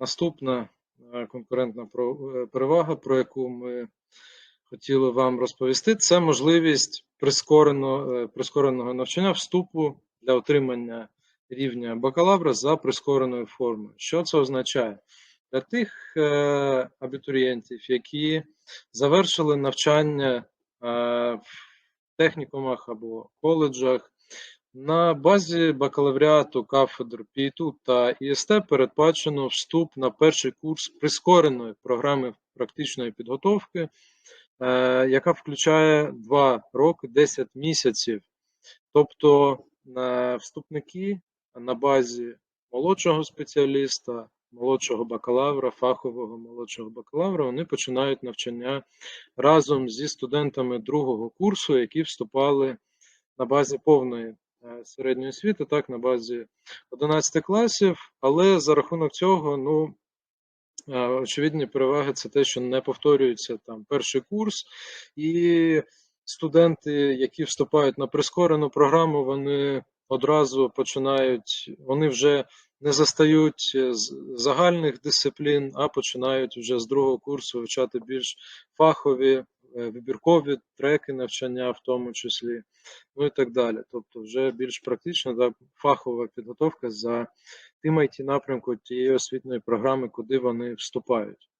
наступна е, конкурентна е, перевага, про яку ми хотіли вам розповісти, це можливість прискорено, е, прискореного навчання вступу для отримання рівня бакалавра за прискореною формою. Що це означає? Для тих абітурієнтів, які завершили навчання в технікумах або коледжах, на базі бакалавріату кафедр ПІТУ та ІСТ передбачено вступ на перший курс прискореної програми практичної підготовки, е, яка включає 2 роки 10 місяців. Тобто е, вступники на базі молодшого спеціаліста, молодшого бакалавра, фахового молодшого бакалавра, вони починають навчання разом зі студентами другого курсу, які вступали на базі повної середньої освіти, так, на базі 11 класів, але за рахунок цього, ну, е, очевидні переваги це те, що не повторюється там перший курс, і студенти, які вступають на прискорену програму, вони одразу починають, вони вже не застають е, з загальних дисциплін, а починають вже з другого курсу вивчати більш фахові, е, вибіркові треки навчання, в тому числі, ну і так далі. Тобто, вже більш практична да, фахова підготовка за тим it напрямку тієї освітньої програми, куди вони вступають.